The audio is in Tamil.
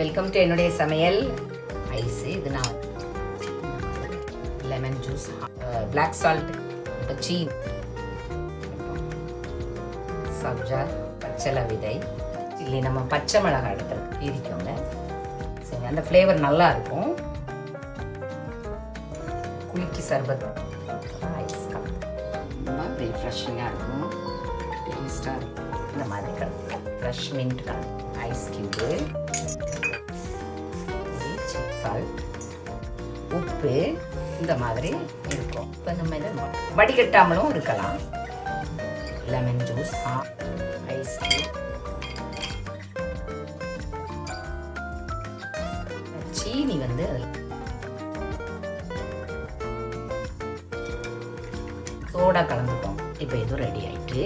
வெல்கம் டூ என்னுடைய சமையல். ஐஸு இது நான். லெமன் ஜூஸ் பிளாக் சால்ட் பச்சி சப்ஜா பச்சளை விதை சில்லி நம்ம பச்சை மிளகாய் எடுத்துருக்கு கீரிக்கோங்க சரி அந்த ஃப்ளேவர் நல்லா இருக்கும். குலுக்கி சர்பத் ஐஸ் ரொம்ப ஃப்ரெஷ்ஷிங்காக இருக்கும். டேஸ்ட்டாக இருக்கும். இந்த மாதிரி கலந்து. Fresh mint ice cube salt உப்பு இந்த மாதிரி இருக்கும். இப்போ நம்ம இதை வடிகட்டாமலும் இருக்கலாம். லெமன் ஜூஸ் ஐஸ் கியூப் சீனி வந்து அதில் சோடா கலந்துப்போம். இப்போ இதுவும் ரெடி ஆயிட்டு